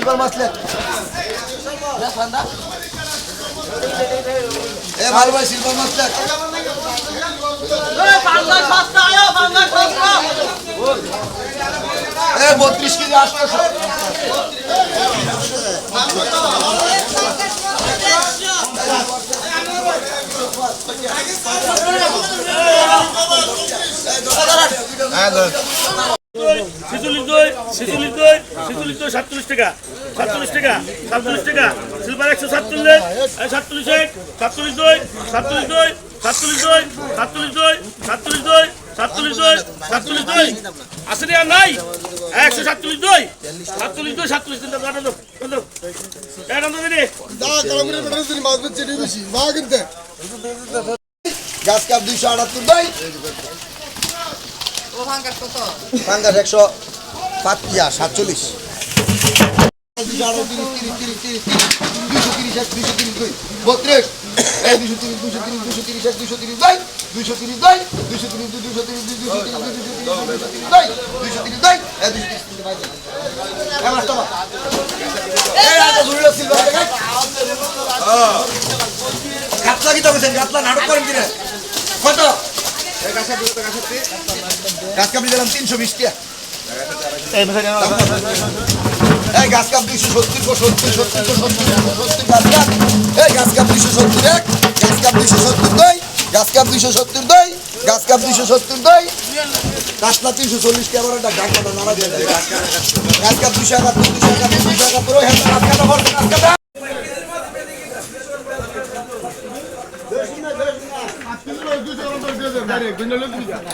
Silver মাছলে এ ভালো ভাই silver মাছলে এ বত্রিশ কেজি আটশো দুই ছেচল্লিশ দুই ছেচল্লিশ দুই সাতচল্লিশ টাকা সাতচল্লিশ টাকা সাতচল্লিশ টাকা সিলভার একশো সাতচল্লিশ সাতচল্লিশ এক সাতচল্লিশ দুই সাতচল্লিশ দুই সাতচল্লিশ দুই সাতচল্লিশ দুই সাতচল্লিশ দুই সাতচল্লিশ দুই সাতচল্লিশ দুই আসলে আর নাই একশো সাতচল্লিশ দুই সাতচল্লিশ দুই সাতচল্লিশ দিদি গাছ কাপ দুইশো আটাত্তর ভাই একশো সাত সাতচল্লিশ তিরিশ তিরিশ তিরিশ এক তিরিশ দুই দুশো তিরিশ তিরিশ তিরিশ দুই দুশো তিরিশ তিরিশ গাছলা কি তখন গাছলা নাটক করেন কিনা কত গাছ কাপড় দিলাম তিনশো বিশ টাকা এই গাছ কাপ দুইশো সত্তর কো সত্তর গাছ কাপ। দুইশো সত্তর গাছ কাপ সত্তর তিনশো চল্লিশ একটা ডাক নাড়া দিয়ে গাছ কাপ দুইশো একাত্তর கொஞ்சம்